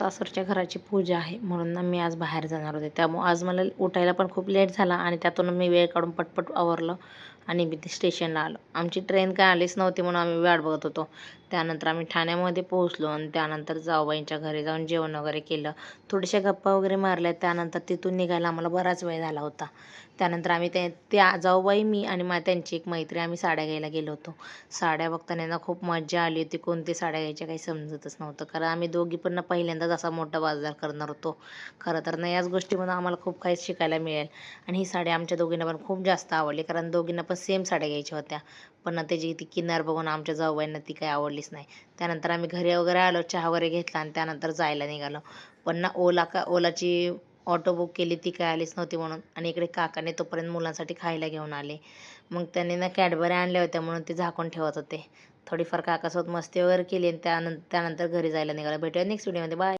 सासरच्या घराची पूजा आहे म्हणून ना मी आज बाहेर जाणार होते. त्यामुळं आज मला उठायला पण खूप लेट झाला आणि त्यातून मी वेळ काढून पटपट आवरलं आणि मी ते स्टेशनला आलो. आमची ट्रेन काय आलीच नव्हती म्हणून आम्ही वाट बघत होतो. त्यानंतर आम्ही ठाण्यामध्ये पोहोचलो आणि त्यानंतर जाऊबाईंच्या घरी जाऊन जेवण वगैरे केलं. थोड्याशा गप्पा वगैरे मारल्या. त्यानंतर तिथून निघायला आम्हाला बराच वेळ झाला होता. त्यानंतर आम्ही ते त्या जाऊबाई मी आणि मा त्यांची एक मैत्री आम्ही साड्या घ्यायला गेलो होतो. साड्या बघताना खूप मजा आली होती. कोणती साड्या घ्यायच्या काही समजतच नव्हतं. कारण आम्ही दोघी पण पहिल्यांदा पहिल्यांदाच असा मोठा बाजार करणार होतो. खरं तर ना याच गोष्टीमधून आम्हाला खूप काही शिकायला मिळेल. आणि ही साडी आमच्या दोघींना पण खूप जास्त आवडली कारण दोघींना पण सेम साड्या घ्यायच्या होत्या. पण ना त्याची ती किनार बघून आमच्या जाऊबाईंना ती काही आवडलीच नाही. त्यानंतर आम्ही घरी वगैरे आलो चहा वगैरे घेतला आणि त्यानंतर जायला निघालो. पण ना ओला का ओलाची ऑटो बुक केली ती काय आलीच नव्हती म्हणून. आणि इकडे काकाने तोपर्यंत मुलांसाठी खायला घेऊन आले. मग त्यांनी ना कॅडबऱ्या आणल्या होत्या म्हणून ते झाकून ठेवत होते. थोडीफार काकासोबत मस्ती वगैरे केली आणि त्यानंतर त्यानंतर घरी जायला निघालं. भेटूया नेक्स्ट व्हिडिओमध्ये बाय